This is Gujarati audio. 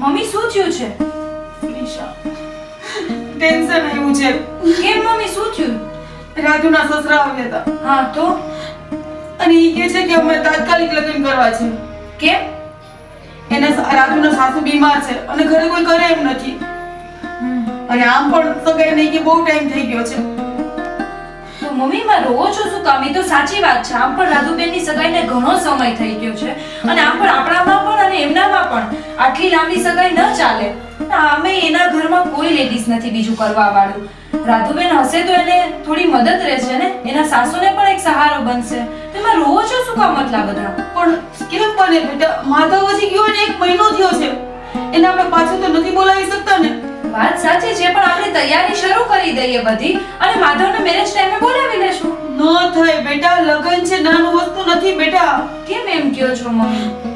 મમ્મી શું થયું છે? નિશા. ટેન્શન આવ્યું છે. કેમ મમ્મી શું થયું? રાજુના સસરા આવ્યા હતા. હા તો? અને એ કહે છે કે અમે તાત્કાલિક લગ્ન કરવા છે. કેમ? એના રાજુના સાસુ બીમાર છે અને ઘરે કોઈ કરે એમ નથી. અને આમ પણ સગાઈ નહીં કે બહુ ટાઈમ થઈ ગયો છે. તો મમ્મી માં રોવો છો શું કામ? એ તો સાચી વાત છે. આમ પણ રાધુબેનની સગાઈને ઘણો સમય થઈ ગયો છે. અને આમ પણ આપણામાં પણ અને એમનામાં લાંબી સગાઈ ન ચાલે. આમે એના ઘરમાં કોઈ લેડીઝ નથી બીજું કરવા વાળું રાધુબેન હશે તો એને થોડી મદદ રહેશે ને? એના સાસુને પણ એક સહારો બનશે. તમે રોવો છો શું કામ એટલા બધા? પણ કેમ બને બેટા? માધવ હજી ગયો ને એક મહિનો થયો છે. એને આપણે પાછું તો નથી બોલાવી શકતા ને? વાત સાચી છે પણ આપણે તૈયારી શરૂ કરી દઈએ બધી. અને માધવને મેરેજ ટાઈમે બોલાવી લેશું. ન થાય બેટા લગન છે નાનું વસ્તુ નથી બેટા. કેમ એમ કયો છો મમ્મી?